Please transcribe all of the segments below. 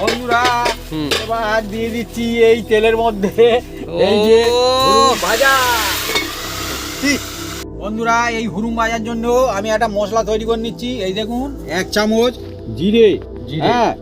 বন্ধুরা এবার দিয়ে দিচ্ছি এই তেলের মধ্যে এই যে ভাজা। বন্ধুরা এই হুরুম ভাজার জন্য আমি একটা মশলা তৈরি করে নিচ্ছি। এই দেখুন এক চামচ জিরে। জিরে। হ্যাঁ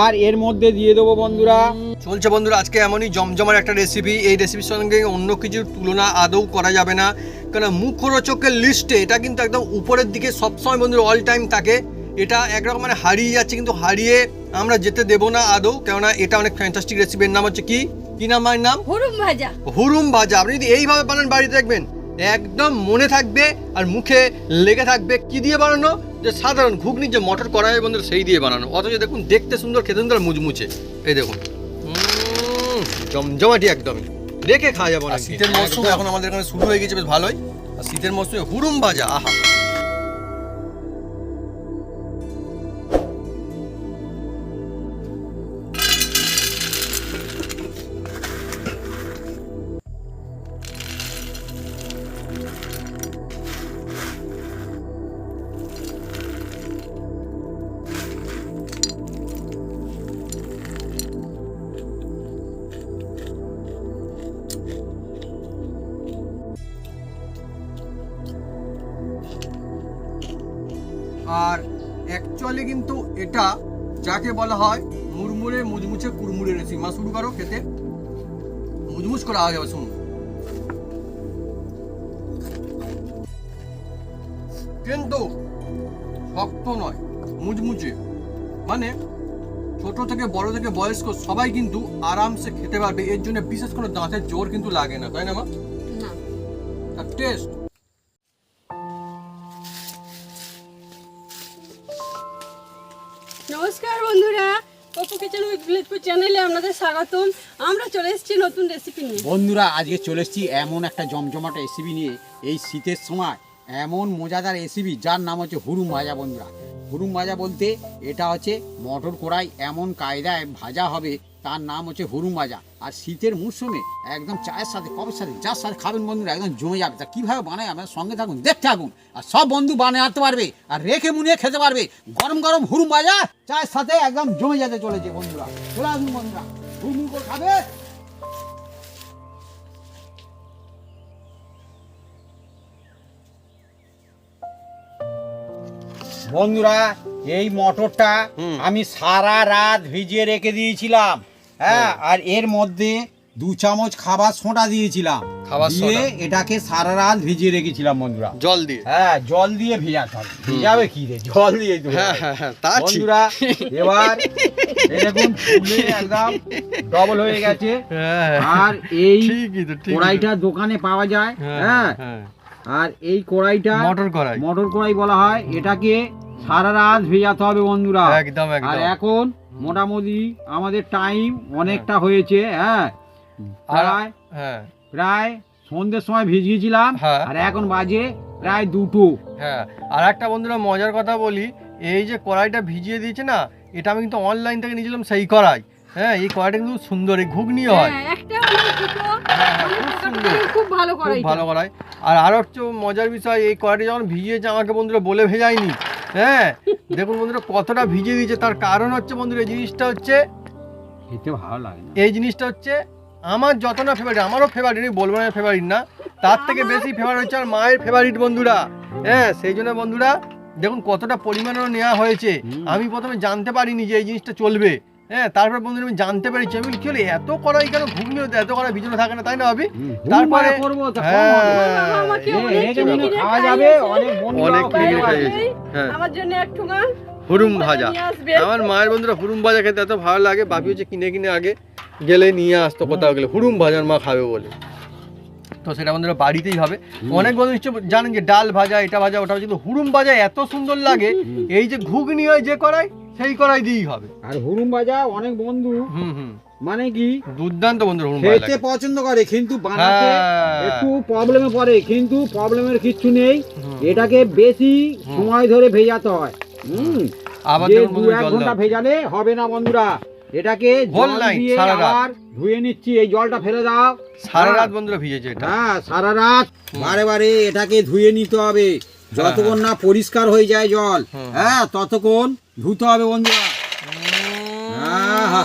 আর এর মধ্যে দিয়ে দেবো বন্ধুরা। চলছে বন্ধুরা আজকে এমনই জমজমার একটা রেসিপি এই রেসিপির সঙ্গে অন্য কিছুর তুলনা আদৌ করা যাবে না। কারণ মুখরোচকের লিস্টে এটা কিন্তু একদম উপরের দিকে সবসময় বন্ধুরা অল টাইম থাকে। এটা একরকম মানে হারিয়ে যাচ্ছে কিন্তু হারিয়ে আমরা যেতে দেবো না আদৌ কেননা এটা অনেক ফ্যান্টাস্টিক রেসিপির নাম হচ্ছে কি? কি নাম এর নাম? হুরুম ভাজা। হুরুম ভাজা। আপনি যদি এইভাবে বানান বাড়িতে দেখবেন একদম মনে থাকবে আর মুখে লেগে থাকবে কি দিয়ে বানানো? যে সাধারণ ঘুগনি যে মটর করা হয় বন্ধুরা সেই দিয়ে বানানো। অথচ দেখুন দেখতে সুন্দর খেতে সুন্দর মুচমুচে। এই দেখুন। জমজমাটি একদমই। রেখে খাওয়া যাবে না শীতের মৌসুম এখন আমাদের এখানে শুরু হয়ে গেছে বেশ ভালোই। আর শীতের মৌসুমে হুরুম ভাজা আহা। যাকে বলা হয় মুড়মুড়ে মুচমুচে কুড়মুড়ে রেসিপি। মা শুরু করো খেতে। মুচমুচ করে আওয়াজ হবে শুনুন। কিন্তু শক্ত নয় মুচমুচে। মানে ছোট থেকে বড় থেকে বয়স্ক সবাই কিন্তু আরামসে খেতে পারবে। এর জন্য বিশেষ কোনো দাঁতের জোর কিন্তু লাগে না তাই না মা? টেস্ট আপনাদের স্বাগতম। আমরা চলে এসেছি নতুন রেসিপি নিয়ে। বন্ধুরা, আজকে চলে এসেছি এমন একটা জমজমাট রেসিপি নিয়ে। এই শীতের সময় এমন মজাদার রেসিপি যার নাম হচ্ছে হুরুম ভাজা বন্ধুরা। হুরুম ভাজা বলতে এটা হচ্ছে মটর কড়াই, এমন কায়দায় ভাজা হবে তার নাম হচ্ছে হুরুম ভাজা আর শীতের মরশুমে একদম চায়ের সাথে কবের সাথে যার সাথে খাবেন বন্ধুরা একদম জমে যাবে। তা কীভাবে বানায়? আমার সঙ্গে থাকুন দেখতে থাকুন। আর সব বন্ধু বানিয়ে বানাতে পারবে আর রেখে মুনিয়ে খেতে পারবে। গরম গরম হুরুম ভাজা চায়ের সাথে একদম জমে যেতে চলেছে বন্ধুরা। চলে আসুন বন্ধুরা। হুরুম করে খাবে। বন্ধুরা এই মটরটা আমি সারা রাত ভিজিয়ে রেখে দিয়েছিলাম। হ্যাঁ আর এর মধ্যে দু চামচ খাবার সোঁটা দিয়েছিলাম। খাবার দিয়ে এটাকে সারা রাত ভিজিয়ে রেখেছিলাম বন্ধুরা। জল দিয়ে? হ্যাঁ জল দিয়ে ভেজাতে হবে ভেজাবে কি রে? জল দিয়ে তো হ্যাঁ। হ্যাঁ হ্যাঁ বন্ধুরা এবার এই দেখুন ফুলে একদম ডবল হয়ে গেছে। হ্যাঁ, আর এই। কড়াইটা দোকানে পাওয়া যায়। হ্যাঁ। আর এই কড়াইটা মটর কড়াই। মটর কড়াই বলা হয় এটাকে সারা রাত ভেজাতে হবে বন্ধুরা। একদম আর একদম এখন মোটামুটি আমাদের টাইম অনেকটা হয়েছে হ্যাঁ। প্রায় হ্যাঁ। প্রায় সন্ধ্যের সময় ভিজিয়েছিলাম হ্যাঁ। আর এখন বাজে প্রায় দুটো। হ্যাঁ আর একটা বন্ধুরা মজার কথা বলি এই যে কড়াইটা ভিজিয়ে দিয়েছে না এটা আমি কিন্তু অনলাইন থেকে নিয়েছিলাম সেই কড়াই। হ্যাঁ এই কড়াইটা কিন্তু সুন্দর এই ঘুগনিও হয়। হ্যাঁ, হ্যাঁ, হ্যাঁ, খুব সুন্দর। খুব ভালো করে ভালো কড়াই। আর আরও হচ্ছে মজার বিষয় এই কড়াইটা যখন ভিজিয়েছে আমাকে বন্ধুরা বলে ভেজায়নি। হ্যাঁ দেখুন বন্ধুরা কতটা ভিজে দিয়েছে তার কারণ হচ্ছে বন্ধুরা এই জিনিসটা হচ্ছে খেতে ভালো লাগে এই জিনিসটা হচ্ছে আমার যত না ফেভারিট আমারও ফেভারিট বলব না ফেভারিট না তার থেকে বেশি ফেভারিট হচ্ছে আমার মায়ের ফেভারিট বন্ধুরা। হ্যাঁ সেই জন্য বন্ধুরা দেখুন কতটা পরিমাণও নেওয়া হয়েছে। আমি প্রথমে জানতে পারিনি যে এই জিনিসটা চলবে। হ্যাঁ তারপর বন্ধুরা আমি জানতে পেরেছি। আমি কি হলো এত কড়াই কেন ঘুগনি হতে এত কড়াই ভিজনো থাকে না তাই না ভাবি? তারপরে হুম, করব তা কম হ্যাঁ। অনেক। খাইয়েছে। হ্যাঁ। আমার জন্য একটু হুরুম ভাজা। আমার মায়ের বন্ধুরা হুরুম ভাজা খেতে এত ভালো লাগে বাপি হচ্ছে কিনে কিনে আগে গেলে নিয়ে আসতো কোথাও গেলে। হুরুম ভাজার মা খাবে বলে। তো সেটা বন্ধুরা বাড়িতেই হবে। অনেক বন্ধু নিশ্চয় জানেন যে ডাল ভাজা এটা ভাজা ওটা ভাজা কিন্তু হুরুম ভাজা এত সুন্দর লাগে এই যে ঘুগনি হয় যে করাই সেই করাই দিই হবে। আর হুরুম ভাজা অনেক বন্ধু। হুম হুম। মানে কি? দুর্দান্ত বন্ধু হুরুম ভাজা খেতে পছন্দ করে কিন্তু বানাতে হ্যাঁ। একটু প্রবলেমে পড়ে কিন্তু প্রবলেমের কিচ্ছু নেই। এটাকে বেশি সময় ধরে ভেজাতে হয়। হুম। আবার দু এক ঘণ্টা ভেজালে হবে না বন্ধুরা। এটাকে জল দিয়ে আবার ধুয়ে নিচ্ছি এই জলটা ফেলে দাও। সারা হ্যাঁ। রাত বন্ধুরা ভিজেছে এটা। হ্যাঁ সারা রাত। বারে বারে এটাকে ধুয়ে নিতে হবে। যতক্ষণ না পরিষ্কার হয়ে যায় জল হ্যাঁ ততক্ষণ ধুতে হবে বন্ধুরা। আহা।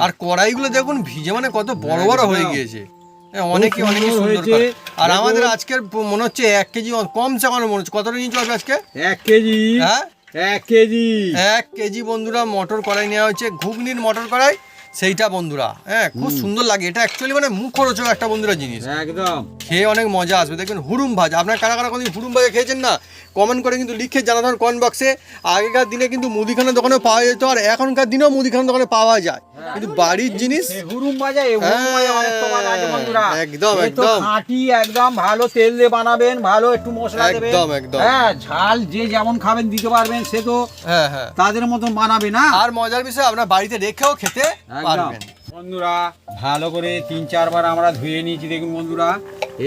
আর কড়াইগুলো দেখুন ভিজে মানে কত বড় বড় হয়ে গিয়েছে। হ্যাঁ, অনেকে অনেকে সুন্দর হয়েছে। আর আমাদের আজকের মনে হচ্ছে এক কেজি কম চাকানো মনে হচ্ছে। কতটা নিচু হবে আজকে? এক কেজি। হ্যাঁ। এক কেজি। এক কেজি বন্ধুরা মটর কড়াই নেওয়া হচ্ছে ঘুগনির মটর কড়াই। সেইটা বন্ধুরা হ্যাঁ খুব সুন্দর লাগে। এটা অ্যাকচুয়ালি মানে মুখরোচক একটা বন্ধুরা জিনিস। একদম। খেয়ে অনেক মজা আসবে। দেখবেন হুড়ুম ভাজা। আপনার কারা কারা কোনদিন হুড়ুম ভাজা খেয়েছেন না কমেন্ট করে কিন্তু লিখে জানাবেন কমেন্ট বক্সে আগেকার দিনে কিন্তু মুদিখানা দোকানে পাওয়া যেত আর এখনকার দিনেও মুদিখানা দোকানে পাওয়া যায়। কিন্তু বাড়ির জিনিস হুরুম ভাজা হুরুম বন্ধুরা। একদম, একদম। খাঁটি একদম ভালো তেল দিয়ে বানাবেন ভালো একটু মশলা দেবেন। একদম, একদম। হ্যাঁ ঝাল যে যেমন খাবেন দিতে পারবেন সে তো হ্যাঁ হ্যাঁ। তাদের মতন বানাবে না। আর মজার বিষয় আপনার বাড়িতে রেখেও খেতে একদম পারবেন। বন্ধুরা ভালো করে তিন চারবার আমরা ধুয়ে নিয়েছি দেখুন বন্ধুরা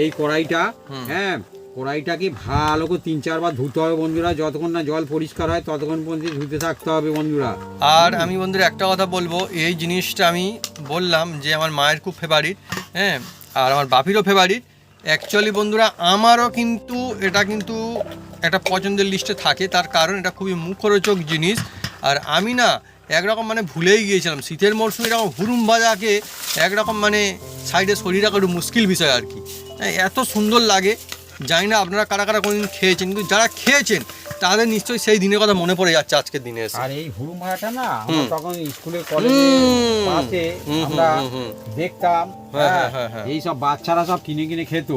এই কড়াইটা হ্যাঁ কড়াইটাকে ভালো করে তিন চারবার ধুতে হবে বন্ধুরা যতক্ষণ না জল পরিষ্কার হয় ততক্ষণ পর্যন্ত ধুতে থাকতে হবে বন্ধুরা। আর আমি বন্ধুরা একটা কথা বলব এই জিনিসটা আমি বললাম যে আমার মায়ের খুব ফেভারিট হ্যাঁ আর আমার বাপিরও ফেভারিট অ্যাকচুয়ালি বন্ধুরা আমারও কিন্তু এটা কিন্তু একটা পছন্দের লিস্টে থাকে তার কারণ এটা খুবই মুখরোচক জিনিস। আর আমি না একরকম মানে ভুলেই গিয়েছিলাম। শীতের মরশুমে এরকম হুরুম ভাজাকে একরকম মানে সাইডে শরীর রাখা একটু মুশকিল বিষয় আর কি। হ্যাঁ, এত সুন্দর লাগে। জানি না আপনারা কারা কারা কোনদিন খেয়েছেন কিন্তু যারা খেয়েছেন তাদের নিশ্চয়ই সেই দিনের কথা মনে পড়ে যাচ্ছে আজকের দিনে এসে। আর এই হুরুম ভাজাটা না আমরা তখন স্কুলে কলেজে আমরা। দেখতাম। এই সব বাচ্চারা সব কিনে কিনে খেত।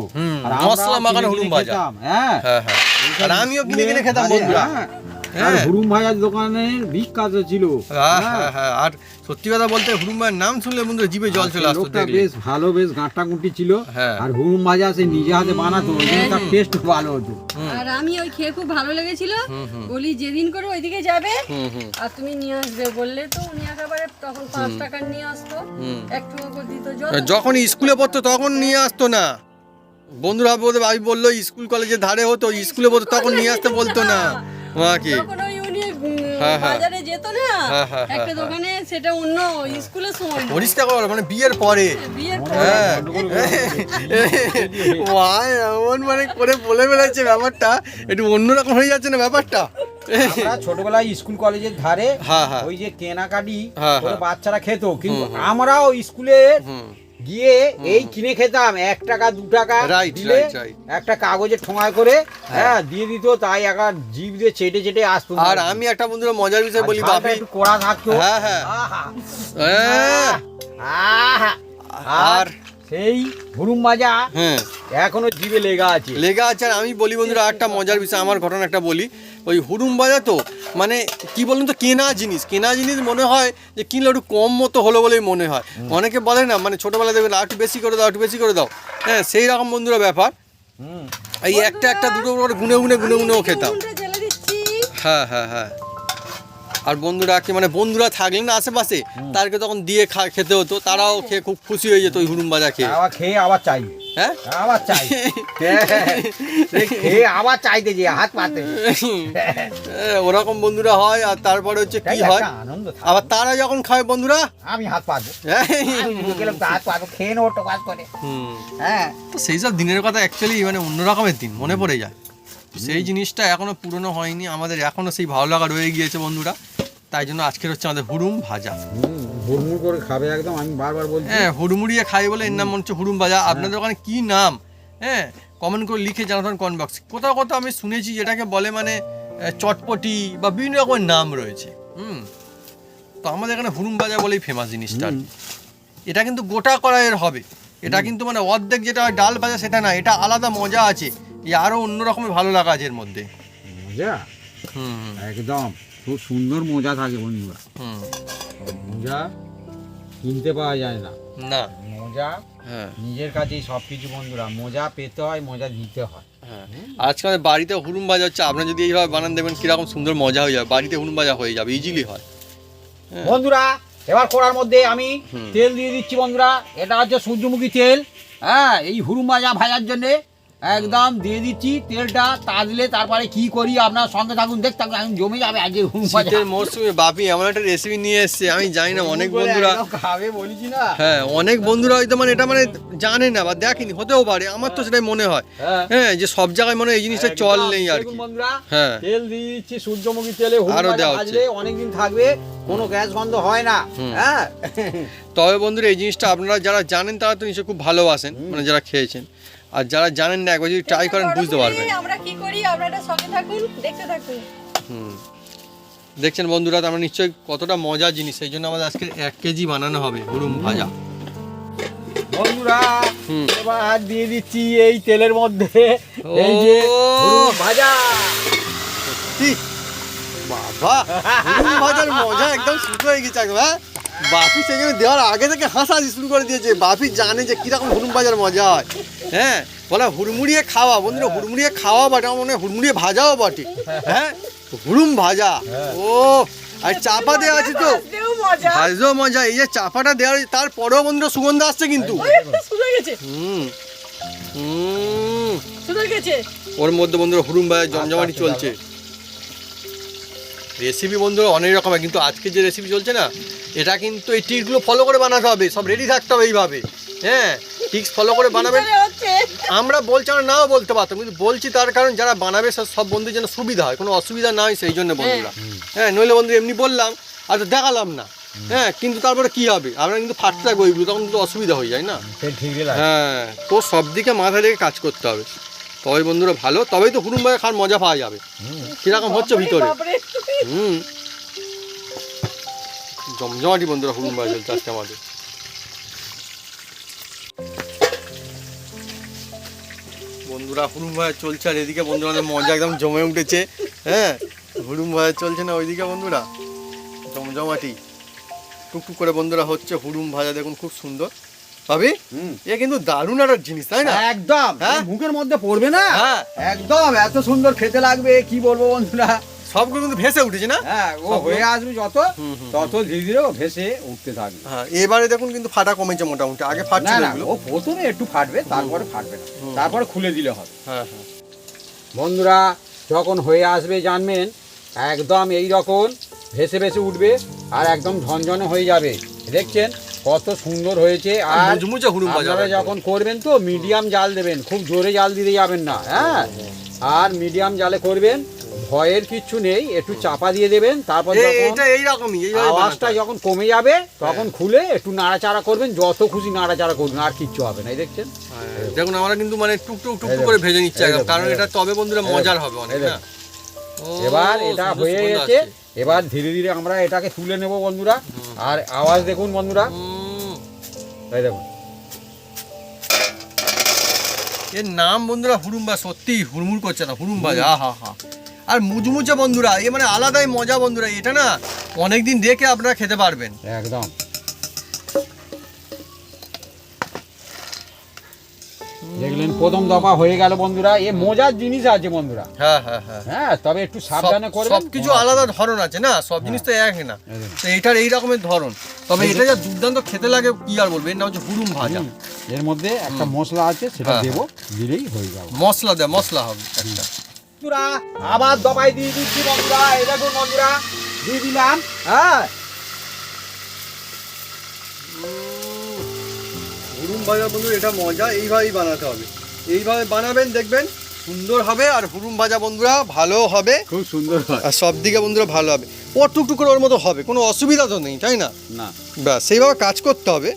আর মশলা মাখানো হুরুম ভাজা। হ্যাঁ। হ্যাঁ হ্যাঁ। আর আমিও কিনে কিনে খেতাম বন্ধুরা। হ্যাঁ। হ্যাঁ। হুরুম ভাজার দোকানের বিখ্যাত ছিল। হ্যাঁ হ্যাঁ। হ্যাঁ। হ্যাঁ আর সত্যি কথা বলতে হুরুম ভাইয়ের নাম শুনলে বন্ধুরা জিভে জল চলে আসতো দেখলে। বেশ ভালো বেশ গাঁটা গুটি ছিল। হ্যাঁ। আর হুরুম ভাজা সে নিজে হাতে বানাতো ওই জন্য তার টেস্ট ভালো হতো। আর আমি ওই খেয়ে খুব ভালো লেগেছিল। বলি যেদিন করে ওইদিকে যাবে আর তুমি নিয়ে আসবে। বললে তো উনি একেবারে তখন পাঁচ টাকার নিয়ে আসতো। করে দিত যত যখন স্কুলে পড়তো তখন নিয়ে আসতো না। বন্ধুরা বলতে আমি বলল স্কুল কলেজের ধারে হতো স্কুলে পড়তো তখন নিয়ে আসতে বলতো না। মাকে যখন হ্যাঁ, হ্যাঁ। বাজারে যেত না হ্যাঁ, একটা দোকানে সেটা অন্য স্কুলের সময়। পরিষ্কার করো মানে বিয়ের পরে। হ্যাঁ। এমন মানে করে বলে বেড়াচ্ছে ব্যাপারটা। একটু অন্যরকম হয়ে যাচ্ছে না ব্যাপারটা? ছোটবেলায় স্কুল কলেজের ধারে হ্যাঁ, হ্যাঁ। ওই যে কেনাকাটি। বাচ্চারা খেত কিন্তু আমরাও স্কুলে গিয়ে এই কিনে খেতাম। এক টাকা দু টাকা দিলে. একটা কাগজে ঠোঙায় করে হ্যাঁ। দিয়ে দিত তাই একা জিভ দিয়ে চেটে চেটে আসতো। আর আমি একটা বন্ধুরা মজার বিষয় বলি বাপি একটু কড়া থাকতো। হ্যাঁ হ্যাঁ। হ্যাঁ। আর সেই হুরুম মাজা হ্যাঁ। এখনও জিভে লেগা আছে। লেগা আছে আর আমি বলি বন্ধুরা একটা মজার বিষয় আমার ঘটনা একটা বলি। ওই হুড়ুম বাজা তো। মানে কি বলুন তো কেনা জিনিস। কেনা জিনিস মনে হয় যে কিনলে একটু কম মতো হলো বলেই মনে হয়। অনেকে বলে না মানে ছোটোবেলায় দেখবেন আর একটু বেশি করে দাও একটু বেশি করে দাও। হ্যাঁ সেই রকম বন্ধুরা ব্যাপার। হুম। এই একটা একটা দুটো করে গুনে গুনে গুনে গুনেও খেতাম। হ্যাঁ হ্যাঁ হ্যাঁ। আর বন্ধুরা কি মানে বন্ধুরা থাকলেন না আশেপাশে তাদেরকে তখন দিয়ে খা- খেতে হতো। তারাও খেয়ে খুব খুশি হয়ে যেত ওই হুরুম বাজা খেয়ে। খেয়ে আবার চাই হ্যাঁ? আবার চাই। খেয়ে আবার চাইতে যে হাত পাতে। ওরকম বন্ধুরা হয় আর তারপরে হচ্ছে কি হয়? আবার তারা যখন খায় বন্ধুরা? আমি হাত পাতবো। হ্যাঁ, হাত পাতবো খেয়ে নেব টোকাজ করে। হুম, হ্যাঁ। তো সেই সব দিনের কথা অ্যাকচুয়ালি মানে অন্য রকমের দিন মনে পড়ে যায়। সেই জিনিসটা এখনও পুরনো হয়নি আমাদের এখনও সেই ভালো লাগা রয়ে গিয়েছে বন্ধুরা। তাই জন্য আজকের হচ্ছে আমাদের হুড়ুম ভাজা। হুড়মুড় করে খাবে একদম আমি বারবার বলছি। হ্যাঁ হুড়মুড়িয়ে খাই বলে এর নাম মনে হচ্ছে হুড়ুম ভাজা। আপনাদের ওখানে কি নাম? হ্যাঁ কমেন্ট করে লিখে জানাতেন কমেন্ট বক্সে কোথাও কোথাও আমি শুনেছি যেটাকে বলে মানে চটপটি বা বিভিন্ন রকমের নাম রয়েছে। হুম তো আমাদের এখানে হুড়ুম ভাজা বলেই ফেমাস জিনিসটা। এটা কিন্তু গোটা কড়াইয়ের হবে। এটা কিন্তু মানে অর্ধেক যেটা হয় ডাল ভাজা সেটা না এটা আলাদা মজা আছে। এই আরও অন্য রকমের ভালো লাগা আছে এর মধ্যে। মজা? হুম, একদম। খুব সুন্দর মজা থাকে বন্ধুরা। মজা কিনতে পাওয়া যায় না। না। মজা হ্যাঁ। নিজের কাছেই সব কিছু বন্ধুরা। মজা পেতে হয় মজা দিতে হয়। হ্যাঁ। আজকে আমাদের বাড়িতে হুড়ুম ভাজা হচ্ছে আপনারা যদি এইভাবে বানান দেবেন কীরকম সুন্দর মজা হয়ে যাবে। বাড়িতে হুড়ুম ভাজা হয়ে যাবে ইজিলি হয়। হ্যাঁ। বন্ধুরা এবার করার মধ্যে আমি তেল দিয়ে দিচ্ছি বন্ধুরা। এটা হচ্ছে সূর্যমুখী তেল। হ্যাঁ এই হুরুম ভাজা ভাজার জন্যে একদম দিয়ে দিচ্ছি তেলটা তা দিলে তারপরে কি করি আপনার সঙ্গে থাকুন দেখতে থাকুন আমি জমে যাবে আজকে হুম শীতের মরশুমে বাপি এমন একটা রেসিপি নিয়ে এসছে আমি জানি না অনেক বন্ধুরা খাবে বলেছি না। হ্যাঁ অনেক বন্ধুরা হয়তো মানে এটা মানে জানে না বা দেখেনি হতেও পারে আমার তো সেটাই মনে হয়। হ্যাঁ। হ্যাঁ যে সব জায়গায় মনে হয় এই জিনিসটা চল নেই আর কি। বন্ধুরা হ্যাঁ। তেল দিয়ে দিচ্ছি সূর্যমুখী তেলে আরও দেওয়া হচ্ছে। অনেকদিন থাকবে কোনো গ্যাস গন্ধ হয় না। হ্যাঁ। তবে বন্ধুরা এই জিনিসটা আপনারা যারা জানেন তারা তো নিশ্চয়ই খুব ভালোবাসেন মানে যারা খেয়েছেন। আর যারা জানেন না একবার যদি ট্রাই করেন বুঝতে পারবেন। আমরা কি করি আপনারা সঙ্গে থাকুন দেখতে থাকুন। হুম। দেখছেন বন্ধুরা আমরা নিশ্চয়ই কতটা মজার জিনিস সেই জন্য আমাদের আজকে এক কেজি বানানো হবে হুরুম ভাজা। বন্ধুরা হুম। এবার দিয়ে দিচ্ছি এই তেলের মধ্যে এই যে ও। হুরুম ভাজা। কি বাবা হুরুম ভাজার মজা একদম শুরু হয়ে গেছে একদম বাপি সেখানে দেওয়ার আগে থেকে হাসাহাসি শুরু করে দিয়েছে। বাপি জানে যে কীরকম হুরুম ভাজার মজা হয়। হ্যাঁ বলা হুড়মুড়িয়ে খাওয়া। বন্ধুরা হুড়মুড়িয়ে খাওয়া বাটে। আমার মনে হয় হুড়মুড়িয়ে ভাজাও বটে। হ্যাঁ হুরুম ভাজা। ও আর চাপা দেওয়া আছে তো। ভাজতেও মজা। এই যে চাপাটা দেওয়ার তারপরেও বন্ধুরা সুগন্ধ আসছে কিন্তু। হুম হুম। ওর মধ্যে বন্ধুরা হুরুম ভাজা জমজমাটি চলছে। রেসিপি বন্ধুরা অনেক রকমের কিন্তু আজকে যে রেসিপি চলছে না এটা কিন্তু এই টিপসগুলো ফলো করে বানাতে হবে সব রেডি থাকতে হবে এইভাবে। হ্যাঁ টিপস ফলো করে বানাবেন ভিতরে আমরা বলছি আমরা নাও বলতে পারতাম কিন্তু বলছি তার কারণ যারা বানাবে সব- বন্ধুর যেন সুবিধা হয় কোনো অসুবিধা না হয় সেই জন্য বন্ধুরা। হ্যাঁ নইলে বন্ধু এমনি বললাম আর তো দেখালাম না। হ্যাঁ কিন্তু তারপরে কি হবে? আমরা কিন্তু ফাটতে থাকব ওইগুলো তখন কিন্তু অসুবিধা হয়ে যায় না। হ্যাঁ তো সব দিকে মাথা রেখে কাজ করতে হবে। তবে বন্ধুরা ভালো তবেই তো হুড়ুম ভাজা খাওয়ার মজা পাওয়া যাবে। কীরকম হচ্ছে ভিতরে? হুম। জমজমাটি বন্ধুরা হুড়ুম ভাজা চলছে আজকে আমাদের। বন্ধুরা হুড়ুম ভাজা চলছে আর এদিকে বন্ধুরা মজা একদম জমে উঠেছে হ্যাঁ? হুড়ুম ভাজা চলছে না ওইদিকে বন্ধুরা? জমজমাটি। টুকটুক করে বন্ধুরা হচ্ছে হুড়ুম ভাজা দেখুন খুব সুন্দর। ভাবি হুম। এ কিন্তু দারুণ একটা জিনিস তাই না? একদম। হ্যাঁ? মুখের মধ্যে পড়বে না? হ্যাঁ। একদম এত সুন্দর খেতে লাগবে কি বলব বন্ধুরা? সবগুলো কিন্তু ভেসে উঠেছে না? হ্যাঁ ও হয়ে আসবে যত তত ধীরে ধীরে ও ভেসে উঠতে থাকবে। হ্যাঁ এবারে দেখুন কিন্তু ফাটা কমেছে মোটামুটি আগে ফাটছিল না ও প্রথমে একটু ফাটবে তারপরে ফাটবে না। তারপরে খুলে দিলে হবে। হ্যাঁ হ্যাঁ। বন্ধুরা যখন হয়ে আসবে জানবেন একদম এই রকম ভেসে ভেসে উঠবে আর একদম ঝনঝনে হয়ে যাবে। দেখছেন? কত সুন্দর হয়েছে আর আপনারা যখন করবেন তো মিডিয়াম জাল দেবেন খুব জোরে জাল দিতে যাবেন না হ্যাঁ? আর মিডিয়াম জালে করবেন ভয়ের কিচ্ছু নেই একটু চাপা দিয়ে দেবেন তারপর আওয়াজটা যখন কমে যাবে তখন খুলে একটু নাড়াচাড়া করবেন যত খুশি নাড়াচাড়া করবেন আর কিচ্ছু হবে না এই দেখছেন? হ্যাঁ, দেখুন আমরা কিন্তু মানে টুক টুক টুক করে ভেজে নিচ্ছে কারণ এটা তবে বন্ধুরা মজার হবে অনেক। ও, এবার এটা হয়ে গেছে এবার ধীরে ধীরে আমরা এটাকে তুলে নেব বন্ধুরা আর আওয়াজ দেখুন বন্ধুরা। এই দেখুন এর নাম বন্ধুরা হুড়ুম্বা সত্যি হুড়মুড় করছে না হুড়ুম্বা যা হা হা। আর মুচমুচে বন্ধুরা এ মানে আলাদাই মজা বন্ধুরা এটা না অনেকদিন দেখে আপনারা খেতে পারবেন। একদম। দেখলেন প্রথম দফা হয়ে গেল বন্ধুরা এ মজার জিনিস আছে বন্ধুরা। হ্যাঁ হ্যাঁ হ্যাঁ। হ্যাঁ তবে একটু সাবধানে করবেন। সব কিছু আলাদা ধরন আছে না? সব জিনিস তো এক না। তো এইটার এই রকমের ধরন। তবে এটা যা দুর্দান্ত খেতে লাগে কি আর বলব? এর নাম হচ্ছে হুরুম ভাজা। এর মধ্যে একটা মশলা আছে সেটা হ্যাঁ, দেবো দিলেই হয়ে যাবে। মশলা দেয় মশলা হবে একটা। বন্ধুরা আবার দবাই দিয়ে দিচ্ছি বন্ধুরা। এই দেখুন বন্ধুরা দিয়ে দিলাম হ্যাঁ। ভাজা বন্ধু এটা মজা এইভাবেই বানাতে হবে। এইভাবে বানাবেন দেখবেন সুন্দর হবে আর হুড়ুম ভাজা বন্ধুরা ভালো হবে। খুব সুন্দর হয়। আর সব দিকে বন্ধুরা ভালো হবে। ও টুকটুক করে ওর মতো হবে কোনো অসুবিধা তো নেই তাই না? না। ব্যাস সেইভাবে কাজ করতে হবে।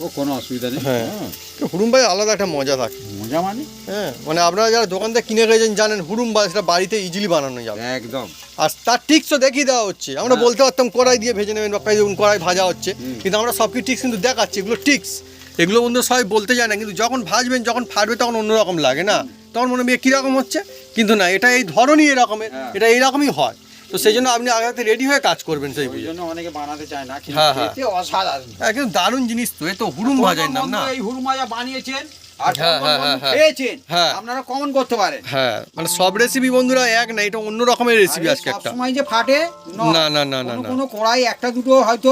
ও কোনো অসুবিধা নেই। হ্যাঁ। হুড়ুম ভাজা আলাদা একটা মজা থাকে। মজা মানে? হ্যাঁ মানে আপনারা যারা দোকান থেকে কিনে খেয়েছেন জানেন হুড়ুম ভাজা সেটা বাড়িতে ইজিলি বানানো যাবে। একদম। আর তার ঠিক তো দেখিয়ে দেওয়া হচ্ছে। আমরা হ্যাঁ। বলতে পারতাম কড়াই দিয়ে ভেজে নেবেন বা কড়াই ভাজা হচ্ছে। কিন্তু আমরা সব কিছু টিক্স কিন্তু দেখাচ্ছি এগুলো টিক্স এগুলো বন্ধু সবাই বলতে যায় না কিন্তু যখন ভাজবেন যখন ফাটবে তখন অন্যরকম লাগে না। তখন মনে হবে কীরকম হচ্ছে? কিন্তু না এটা এই ধরনই এরকমের হ্যাঁ। এটা এইরকমই হয়। তো সেই জন্য আপনি আগে রেডি হয়ে কাজ করবেন সেই জন্য অনেকে বানাতে চায় না হ্যাঁ, হ্যাঁ। অসাধারণ। হ্যাঁ কিন্তু দারুণ জিনিস তো এ তো হুড়ুম ভাজার নাম না এই হুড়ুম ভাজা বানিয়েছেন হ্যাঁ, হ্যাঁ, হ্যাঁ। আপনারা কমন করতে পারেন। হ্যাঁ মানে সব রেসিপি বন্ধুরা এক না এটা অন্য রকমের রেসিপি আজকে একটা। সময় যে ফাটে নয়। না, না, না, না, কোনো। কড়াই একটা দুটো হয়তো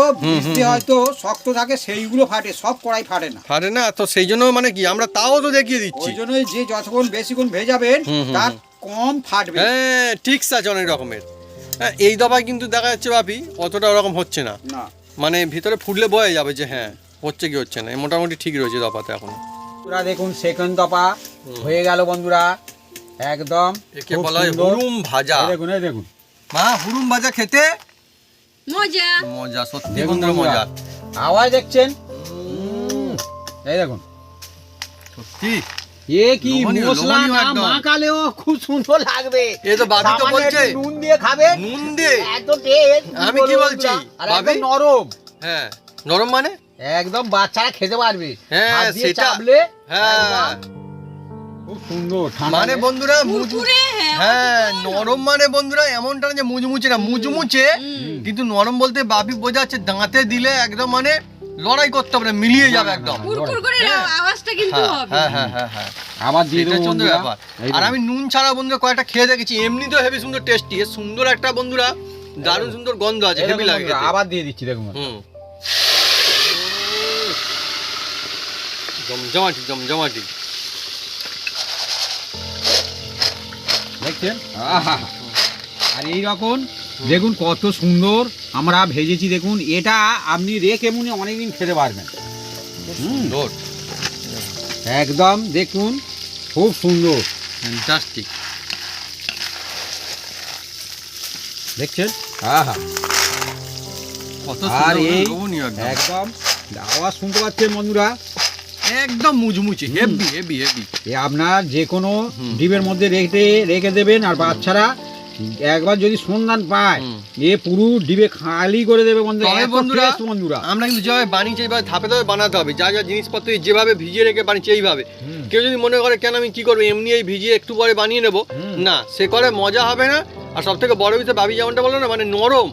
হয়তো শক্ত থাকে সেইগুলো ফাটে সব কড়াই ফাটে না। পারে না তো সেই জন্য মানে কি আমরা তাও তো দেখিয়ে দিচ্ছি। ওই জন্যই যে যতক্ষণ বেশিক্ষণ ভেজাবেন তার কম ফাটবে। হ্যাঁ ঠিক আছে অনেক রকমের। হ্যাঁ এই দফায় কিন্তু দেখা যাচ্ছে বাপি অতটা ওরকম হচ্ছে না। না। মানে ভিতরে ফুটলে বয়ে যাবে যে হ্যাঁ হচ্ছে কি হচ্ছে না মোটামুটি ঠিক রয়েছে দফাতে এখন। বন্ধুরা দেখুন সেকেন্ড দফা হয়ে গেল বন্ধুরা। একদম একে খুব বলা হয় হুরুম ভাজা। দেখুন এই দেখুন। মা হুরুম ভাজা খেতে? মজা। মজা সত্যি বন্ধুরা মজা। আওয়াজ দেখছেন? এই দেখুন। সত্যি। এ কি মশলা না। মাখালেও খুব সুন্দর লাগবে। এ তো বাবি তো বলছে। নুন দিয়ে খাবেন নুন দিয়ে? এত টেস্ট আমি কি বলছি? আর একদম নরম। হ্যাঁ। নরম মানে? একদম বাচ্চারা খেতে পারবে। হ্যাঁ, সেটা। চাপলে হ্যাঁ। খুব সুন্দর মানে বন্ধুরা হ্যাঁ হ্যাঁ নরম মানে বন্ধুরা এমনটা না যে মুচমুচে না মুচমুচে কিন্তু নরম বলতে বাপি বোঝাচ্ছে দাঁতে দিলে একদম মানে লড়াই করতে হবে না, মিলিয়ে যাবে একদম। কুরকুর করে আওয়াজটা কিন্তু হ্যাঁ হবে। হ্যাঁ হ্যাঁ হ্যাঁ হ্যাঁ। দিয়ে ব্যাপার। আর আমি নুন ছাড়া বন্ধুরা কয়েকটা খেয়ে দেখেছি এমনিতেও হেভি সুন্দর টেস্টি সুন্দর একটা বন্ধুরা দারুণ সুন্দর গন্ধ আছে হেভি লাগে আবার দিয়ে দিচ্ছি দেখুন। হুম। জমজমাটি জমজমাটি দেখছেন? আহা! আর এই রকম দেখুন কত সুন্দর আমরা ভেজেছি দেখুন এটা আপনি রেখে মুনে অনেকদিন খেতে পারবেন। সুন্দর। একদম দেখুন খুব সুন্দর। ফ্যান্টাস্টিক দেখছেন? আহা। কত আর সুন্দর। একদম আওয়াজ শুনতে পাচ্ছেন বন্ধুরা? একদম মুচমুচে হেভি হেভি হেভি এ আপনার যে কোনো ডিবের মধ্যে রেখে রেখে দেবেন আর বাচ্চারা একবার যদি সন্ধান পায়। এ পুরো ডিবে খালি করে দেবে বন্ধুরা, বন্ধুরা আমরা কিন্তু যেভাবে বানিয়েছি এইভাবে ধাপে ধাপে বানাতে হবে। যা যা জিনিসপত্র যেভাবে ভিজিয়ে রেখে বানিয়েছি এইভাবে। কেউ যদি মনে করে কেন আমি কি করব? এমনি এই ভিজিয়ে একটু পরে বানিয়ে নেব। না সে করে মজা হবে না। আর সব থেকে বড় বিষয় ভাবি যেমনটা বলল না মানে নরম।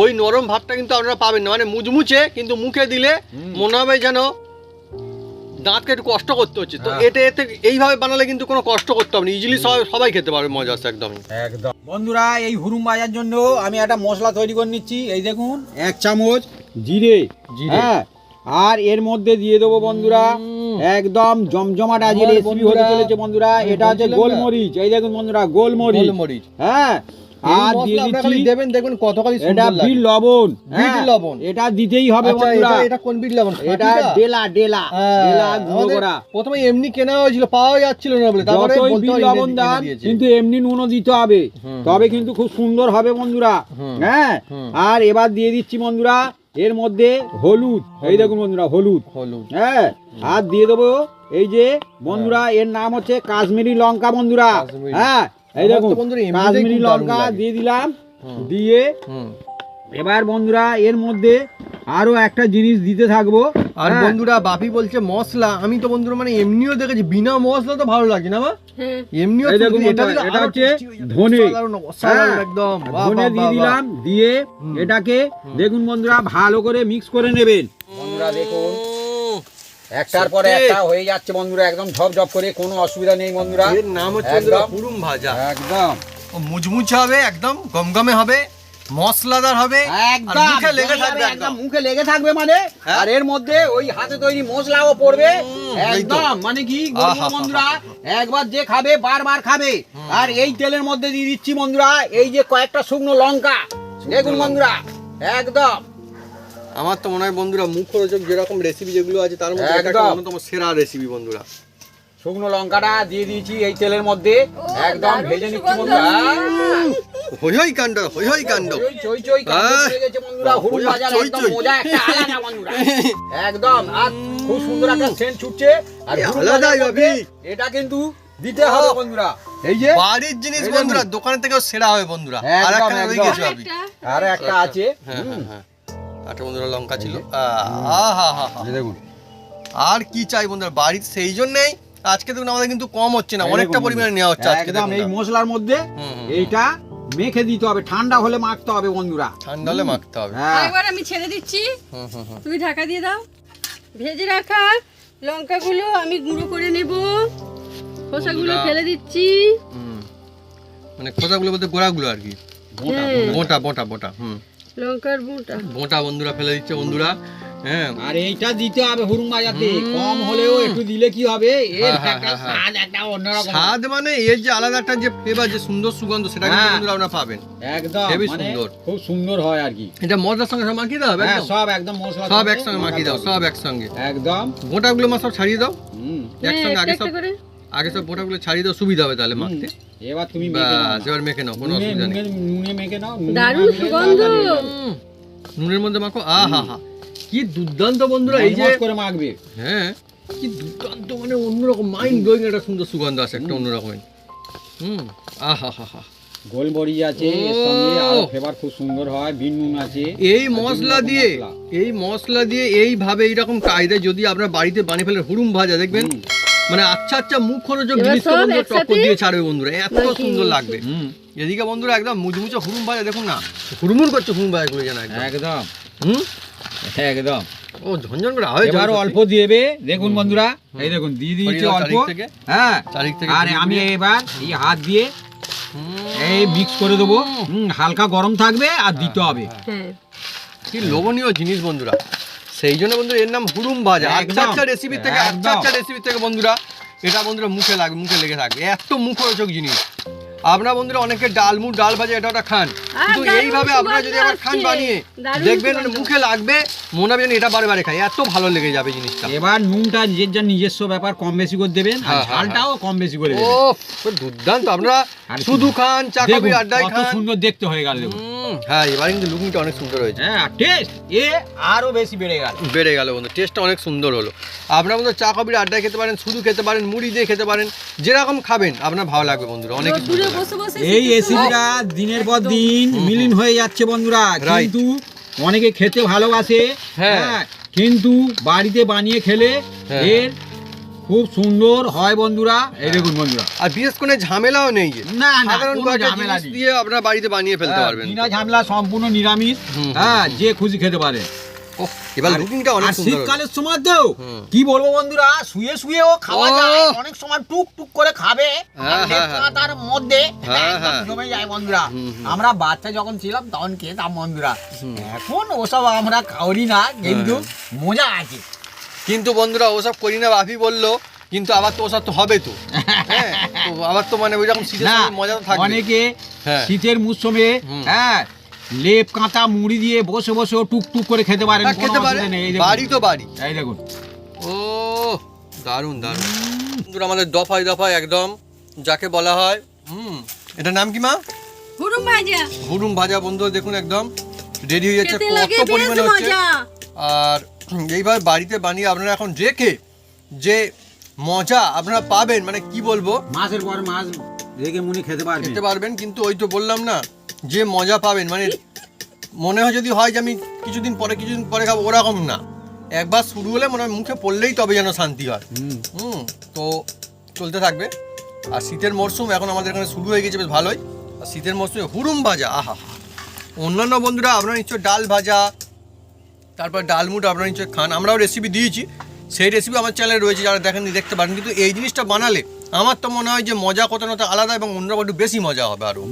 ওই নরম ভাবটা কিন্তু আপনারা পাবেন না। মানে মুচমুচে কিন্তু মুখে দিলে মনে হবে যেন দাঁতকে একটু কষ্ট করতে হচ্ছে। তো হ্যাঁ। এটা এতে এইভাবে বানালে কিন্তু কোনো কষ্ট করতে হবে না। ইজিলি সবাই সবাই খেতে পারবে মজা আছে একদমই একদম। বন্ধুরা এই হুরুম ভাজার জন্য আমি একটা মশলা তৈরি করে নিচ্ছি। এই দেখুন এক চামচ জিরে। জিরে। হ্যাঁ আর এর মধ্যে দিয়ে দেবো বন্ধুরা একদম জমজমাট আজকে রেসিপি হতে চলেছে বন্ধুরা। এটা হচ্ছে গোলমরিচ। এই দেখুন বন্ধুরা গোলমরিচ। গোলমরিচ। হ্যাঁ আর দিয়ে দিচ্ছি দেবেন দেখবেন কতখানি এটা বিট লবণ বিট হ্যাঁ, লবণ। এটা দিতেই হবে বন্ধুরা। কোন বিট লবণ? এটা ডেলা ডেলা ডেলা গুঁড়ো করা। প্রথমে এমনি কেনা হয়েছিল পাওয়া যাচ্ছিল না বলে। তারপরে বিট লবণ দেন। কিন্তু এমনি নুনও দিতে হবে। তবে কিন্তু খুব সুন্দর হবে বন্ধুরা। হ্যাঁ। আর এবার দিয়ে দিচ্ছি বন্ধুরা এর মধ্যে হলুদ। এই দেখুন বন্ধুরা হলুদ। হলুদ। হ্যাঁ। আর দিয়ে দেবো এই যে বন্ধুরা এর নাম হচ্ছে কাশ্মীরি লঙ্কা বন্ধুরা। হ্যাঁ। এই দেখুন বন্ধুরা কাশ্মীরি লঙ্কা দিয়ে দিলাম দিয়ে এবার বন্ধুরা এর মধ্যে আরও একটা জিনিস দিতে থাকব। আর হ্যাঁ, বন্ধুরা বাপি বলছে মশলা। আমি তো বন্ধুরা মানে এমনিও দেখেছি বিনা মশলা তো ভালো লাগে না মা। হ্যাঁ। এমনিও এটা হচ্ছে। ধনে। হ্যাঁ, একদম। ধনে দিয়ে দিলাম দিয়ে এটাকে দেখুন বন্ধুরা ভালো করে মিক্স করে নেবেন। বন্ধুরা দেখুন। একটার পরে একটা হয়ে যাচ্ছে বন্ধুরা একদম ঝপ ঝপ করে কোনো অসুবিধা নেই বন্ধুরা। এর নাম হচ্ছে একদম। পুরুম ভাজা। একদম। ও মুচমুচে হবে একদম গমগমে হবে মশলাদার হবে একদম। মুখে লেগে থাকবে একদম মুখে লেগে থাকবে মানে হ্যাঁ। আর এর মধ্যে ওই হাতে তৈরি মশলাও পড়বে। একদম। মানে কি বন্ধুরা একবার যে খাবে বারবার খাবে। আর এই তেলের মধ্যে দিয়ে দিচ্ছি বন্ধুরা এই যে কয়েকটা শুকনো লঙ্কা। দেখুন বন্ধুরা একদম। আমার তো মনে হয় বন্ধুরা মুখরোচক যেরকম রেসিপি যেগুলো আছে তার মধ্যে এটা একটা একদম। অন্যতম সেরা রেসিপি বন্ধুরা। শুকনো লঙ্কাটা দিয়ে দিয়েছি এই তেলের মধ্যে। একদম ভেজে নিচ্ছি বন্ধুরা। হই হই কাণ্ড হই হই কাণ্ড। চই চই কাণ্ড পড়ে গেছে বন্ধুরা। হুড় বাজার একদম। মজা একটা আলাদা বন্ধুরা। একদম আর খুব সুন্দর একটা সেন্ট ছুটছে। আর বাজার ভাবি। এটা কিন্তু দিতে হবে বন্ধুরা। এই যে বাড়ির জিনিস বন্ধুরা। দোকানের থেকেও সেরা হবে বন্ধুরা। আর একটা রয়ে গেছে ভাবি। আর একটা আছে। হ্যাঁ হ্যাঁ। হ্যাঁ বন্ধুরা লঙ্কা ছিল। আহা হা হা এই দেখুন। আর কি চাই বন্ধুরা বাড়ির সেই জন্যই আজকে দেখুন আমাদের কিন্তু কম হচ্ছে না অনেকটা পরিমাণে নেওয়া হচ্ছে আজকে দেখুন এই মশলার মধ্যে এইটা মেখে দিতে হবে ঠান্ডা হলে মাখতে হবে বন্ধুরা। ঠান্ডা হলে মাখতে হবে। হ্যাঁ। একবার আমি ছেড়ে দিচ্ছি। তুমি ঢাকা দিয়ে দাও। ভেজে রাখা লঙ্কাগুলো আমি গুঁড়ো করে নেব। খোসাগুলো। ফেলে দিচ্ছি। মানে খোসাগুলো বলতে গোড়াগুলো আর কি। মোটা, হ্যাঁ, মোটা মোটা মোটা হুম। লঙ্কার বুটা। মোটা বন্ধুরা ফেলে দিচ্ছে বন্ধুরা। হ্যাঁ। আর এইটা দিতে হবে হুরুম বাজাতে। কম হলেও একটু দিলে কি হবে? এর হ্যাঁ, একটা হ্যাঁ, হ্যাঁ। স্বাদ একটা অন্যরকম। স্বাদ মানে এর যে আলাদা একটা যে ফ্লেভার যে সুন্দর সুগন্ধ সেটা কিন্তু হ্যাঁ। বন্ধুরা আপনারা পাবেন। একদম হেবি মানে সুন্দর। খুব সুন্দর হয় আর কি। এটা মশলার সঙ্গে সব মাখিয়ে দাও হবে হ্যাঁ সব একদম মশলা সব একসঙ্গে মাখিয়ে দাও সব একসঙ্গে। একদম। গোটাগুলো মাছ সব ছাড়িয়ে দাও। হুম। হ্যাঁ একসঙ্গে আগে সব আগে সব গোটাগুলো ছাড়িয়ে দাও সুবিধা হবে তাহলে মাখতে। এবার তুমি মেখে নাও। এবার মেখে নাও কোনো অসুবিধা নেই। নুনে- মেখে নাও দারুণ সুগন্ধ। নুনের মধ্যে মাখো আ হা কি দুর্দান্ত বন্ধুরা এই যে করে মাখবে। হ্যাঁ কি দুর্দান্ত মানে অন্যরকম মাইন্ড ব্লোয়িং একটা সুন্দর সুগন্ধ আছে একটা অন্যরকমের হুম আহা হা হা। গোলমরিচ আছে সঙ্গে আরও ফ্লেভার খুব সুন্দর হয় বিন নুন আছে এই মশলা দিয়ে এই মশলা দিয়ে এইভাবে এইরকম কায়দায় যদি আপনার বাড়িতে বানিয়ে ফেলেন হুড়ুম ভাজা দেখবেন। মানে আচ্ছা আচ্ছা মুখ খরচক জিনিসটা বন্ধুরা টক্কর দিয়ে ছাড়বে বন্ধুরা এত সুন্দর লাগবে। হুম। এদিকে বন্ধুরা একদম মুচমুচে হুড়ুম ভাজা দেখুন না। হুড়মুড় করছে হুড়ুম ভাজা গুলো যেন একদম। একদম। হুম? একদম। ও ঝনঝন করে আওয়াজ এবার অল্প দিয়েবে দেখুন বন্ধুরা এই দেখুন দিয়ে দিয়েছি অল্প। থেকে। হ্যাঁ। চারিদিক থেকে আর আমি এবার এই হাত দিয়ে এই মিক্স করে দেবো। হুম, হালকা গরম থাকবে আর দিতে হবে। হ্যাঁ। কি লোভনীয় জিনিস বন্ধুরা। সেই জন্য বন্ধুরা এর নাম হুরুম ভাজা। আচ্ছা আচ্ছা রেসিপি থেকে আচ্ছা। আচ্ছা রেসিপি থেকে বন্ধুরা এটা বন্ধুরা মুখে লাগে মুখে লেগে থাকে এত মুখরোচক জিনিস। আপনারা বন্ধুরা অনেকে ডালমুট ডাল ভাজা এটা ওটা খান। কিন্তু এইভাবে আপনারা যদি আবার খান বানিয়ে দেখবেন মানে মুখে লাগবে মনে হবে এটা বারে বারে খাই। এত ভালো লেগে যাবে জিনিসটা। এবার নুনটা নিজের যা নিজস্ব ব্যাপার কম বেশি করে দেবেন আর হ্যাঁ, হ্যাঁ, ঝালটাও কম বেশি করে দেবেন। ও দুর্দান্ত। আপনারা শুধু খান চা কফি আড্ডায় কত খান। সুন্দর দেখতে হয়ে গেল হ্যাঁ এবার কিন্তু লুকিংটা অনেক সুন্দর হয়েছে। হ্যাঁ টেস্ট এ আরও বেশি বেড়ে গেল। বেড়ে গেল বন্ধু টেস্টটা অনেক সুন্দর হলো। আপনারা বন্ধু চা কফির আড্ডায় খেতে পারেন শুধু খেতে পারেন মুড়ি দিয়ে খেতে পারেন যেরকম খাবেন আপনার ভালো লাগবে বন্ধুরা অনেক এই রেসিপিটা দিনের পর দিন মিলিন হয়ে যাচ্ছে বন্ধুরা। কিন্তু অনেকে খেতে ভালোবাসে। হ্যাঁ। হ্যাঁ কিন্তু বাড়িতে বানিয়ে খেলে হ্যাঁ। এর খুব সুন্দর হয় বন্ধুরা। এই দেখুন বন্ধুরা। আর বিশেষ করে ঝামেলাও নেই না না কোনো ঝামেলা দিয়ে আপনারা বাড়িতে বানিয়ে ফেলতে পারবেন। বিনা ঝামেলা সম্পূর্ণ নিরামিষ। হ্যাঁ যে খুশি খেতে পারে। এবার লুকিংটা অনেক সুন্দর শীতকালের সময় হুম। কি বলব বন্ধুরা শুয়ে শুয়েও খাওয়া যায় অনেক সময় টুক টুক করে খাবে হ্যাঁ, হ্যাঁ, মধ্যে হ্যাঁ, হ্যাঁ। জমে যায় বন্ধুরা। আমরা বাচ্চা যখন ছিলাম তখন খেতাম বন্ধুরা। এখন ওসব আমরা খাওয়ারি না কিন্তু মজা আছে। কিন্তু বন্ধুরা ওসব করি না বাপি বলল কিন্তু আবার তো ওসব তো হবে তো। হ্যাঁ আবার তো মানে ওই রকম শীতের মজা তো থাকবে। অনেকে। শীতের মৌসুমে হ্যাঁ লেপ কাঁটা মুড়ি দিয়ে বসে বসে টুক টুক করে খেতে পারেন হ্যাঁ, কোনো খেতে পারে। অসুবিধা নেই এই দেখুন। বাড়ি তো বাড়ি। এই দেখুন। ও দারুণ দারুণ। বন্ধুরা আমাদের দফায় দফায় একদম যাকে বলা হয় হুম এটার নাম কি মা? হুড়ুম ভাজা। হুড়ুম ভাজা বন্ধু দেখুন একদম রেডি হয়ে যাচ্ছে খেতে কত বেশ পরিমাণে হচ্ছে। মজা। আর এইভাবে বাড়িতে বানিয়ে আপনারা এখন রেখে যে মজা আপনারা পাবেন মানে কি বলব? মাসের পর মাস রেখে মুনি খেতে পারবেন খেতে পারবেন কিন্তু ওই তো বললাম না যে মজা পাবেন মানে মনে হয় যদি হয় যে আমি কিছুদিন পরে কিছুদিন পরে খাব ওরকম না। একবার শুরু হলে মনে হয় মুখে পড়লেই তবে যেন শান্তি হয়। হুম। তো চলতে থাকবে। আর শীতের মরশুম এখন আমাদের এখানে শুরু হয়ে গেছে বেশ ভালোই। আর শীতের মরশুমে হুরুম ভাজা আহা। অন্যান্য বন্ধুরা আপনারা নিশ্চয় ডাল ভাজা তারপর ডালমুট আপনারা নিশ্চয় খান। আমরাও রেসিপি দিয়েছি। সেই রেসিপি আমার চ্যানেলে রয়েছে যারা দেখেননি দেখতে পারেন। কিন্তু এই জিনিসটা বানালে আমার তো মনে হয় যে মজা কত না তো আলাদা এবং অন্যরকম একটু বেশি মজা হবে আরও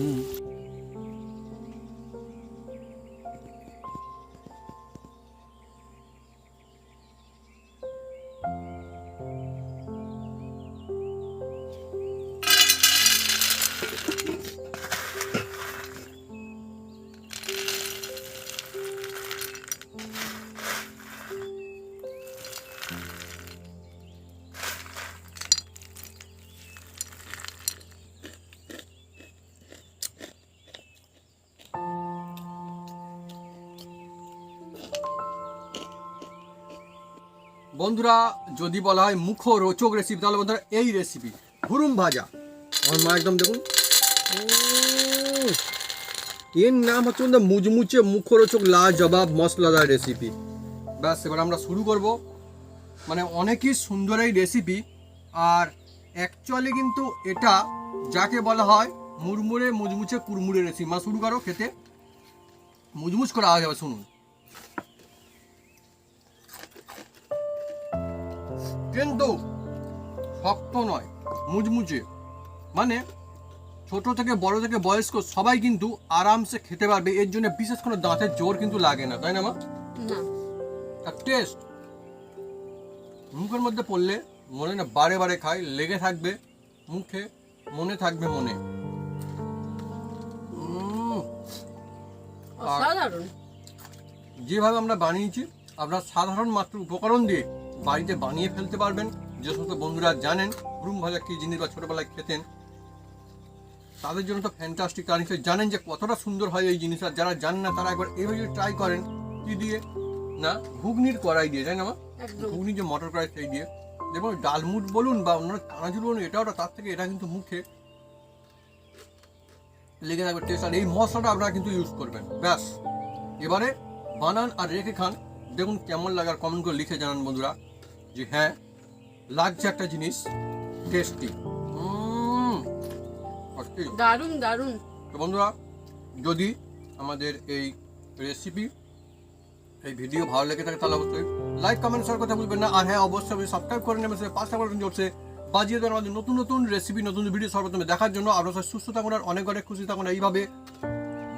বন্ধুরা, যদি বলা হয় মুখ রোচক রেসিপি তাহলে বন্ধুরা এই রেসিপি হুরুম ভাজা। আমার মা একদম দেখুন। এর নাম হচ্ছে বন্ধুরা মুচমুচে মুখরোচক লাজবাব মশলাদার রেসিপি ব্যাস, এবার আমরা শুরু করব। মানে অনেকই সুন্দর এই রেসিপি আর অ্যাকচুয়ালি কিন্তু এটা যাকে বলা হয় মুড়মুড়ে মুচমুচে কুড়মুড়ে রেসিপি মা শুরু করো খেতে। মুচমুচ করে আওয়াজ হবে শুনুন। কিন্তু শক্ত নয় মুচমুচে মানে ছোট থেকে বড় থেকে বয়স্ক সবাই কিন্তু আরামসে খেতে পারবে। এর জন্য বিশেষ কোনো দাঁতের জোর কিন্তু লাগে না তাই না মা? না। আর টেস্ট। মুখের মধ্যে পড়লে মনে না বারে বারে খাই লেগে থাকবে মুখে মনে থাকবে মনে। যেভাবে আমরা বানিয়েছি আপনার সাধারণ মাত্র উপকরণ দিয়ে বাড়িতে বানিয়ে ফেলতে পারবেন। যে সমস্ত বন্ধুরা জানেন রুম ভাজা কি জিনিস বা ছোটবেলায় খেতেন তাদের জন্য তো ফ্যান্টাস্টিক আর নিশ্চয়ই জানেন যে কতটা সুন্দর হয় এই জিনিসটা। যারা জানেন না তারা একবার এইভাবে ট্রাই করেন কি দিয়ে? না ঘুগনির কড়াই দিয়ে তাই না মা? একদম। ঘুগনি যে মটর কড়াই সেই দিয়ে। দেখুন ডালমুট বলুন বা অন্য চানাচুর বলুন এটা ওটা তার থেকে এটা কিন্তু মুখে লেগে থাকবে টেস্ট আর এই মশলাটা আপনারা কিন্তু ইউজ করবেন। ব্যাস। এবারে বানান আর রেখে খান। দেখুন কেমন লাগার কমেন্ট করে লিখে জানান বন্ধুরা। যে হ্যাঁ। লাগছে একটা জিনিস টেস্টি দারুণ দারুণ। তো বন্ধুরা যদি আমাদের এই রেসিপি এই ভিডিও ভালো লেগে থাকে তাহলে অবশ্যই লাইক কমেন্ট শেয়ার কথা বলবেন না। আর হ্যাঁ অবশ্যই আপনি সাবস্ক্রাইব করে নেবেন পাঁচটা বাটন চলছে বাজিয়ে দেন আমাদের নতুন নতুন রেসিপি নতুন ভিডিও সর্বপ্রথমে দেখার জন্য। আপনার সবাই সুস্থ থাকুন আর অনেক অনেক খুশি থাকুন। এইভাবে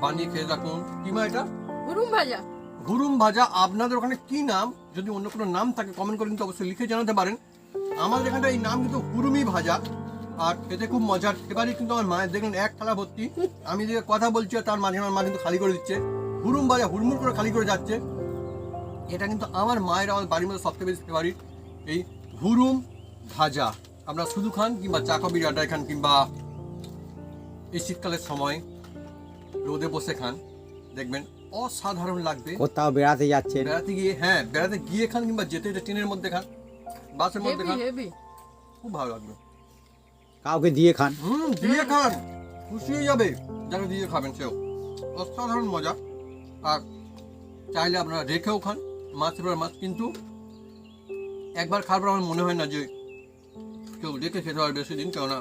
বানিয়ে খেয়ে থাকুন। কিমা এটা? হুরুম ভাজা। হুরুম ভাজা, আপনাদের ওখানে কি নাম? যদি অন্য কোনো নাম থাকে কমেন্ট করে কিন্তু অবশ্যই লিখে জানাতে পারেন। আমাদের এখানটা এই নাম কিন্তু হুরুমি ভাজা, আর খেতে খুব মজার। এবারই কিন্তু আমার মায়ের দেখলেন এক থালা ভর্তি। আমি যে কথা বলছি তার মাঝে আমার মা কিন্তু খালি করে দিচ্ছে। হুরুম ভাজা হুড়মুড় করে খালি করে যাচ্ছে। এটা কিন্তু আমার মায়ের, আমার বাড়ির মধ্যে সবথেকে বেশি ফেভারিট এই হুরুম ভাজা। আপনারা শুধু খান, কিংবা চা, কফি আড্ডায় খান, কিংবা এই শীতকালের সময় রোদে বসে খান, দেখবেন অসাধারণ লাগবে। কোথাও বেড়াতে যাচ্ছে বেড়াতে গিয়ে হ্যাঁ বেড়াতে গিয়ে খান কিংবা যেতে যেতে ট্রেনের মধ্যে খান বাসের মধ্যে খান। হেভি খুব ভালো লাগবে। কাউকে দিয়ে খান? হুম দিয়ে খান। খুশি হয়ে যাবে যারা দিয়ে খাবেন সেও। অসাধারণ মজা। আর চাইলে আপনারা রেখেও খান মাছ এবার মাছ কিন্তু একবার খাবার আমার মনে হয় না যে কেউ রেখে খেতে পারবে বেশি দিন কেননা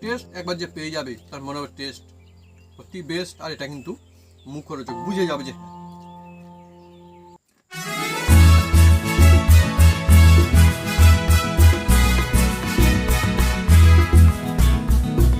টেস্ট একবার যে পেয়ে যাবে তার মনে হবে টেস্ট সত্যি বেস্ট আর এটা কিন্তু মুখ করে বুঝে যাবে যে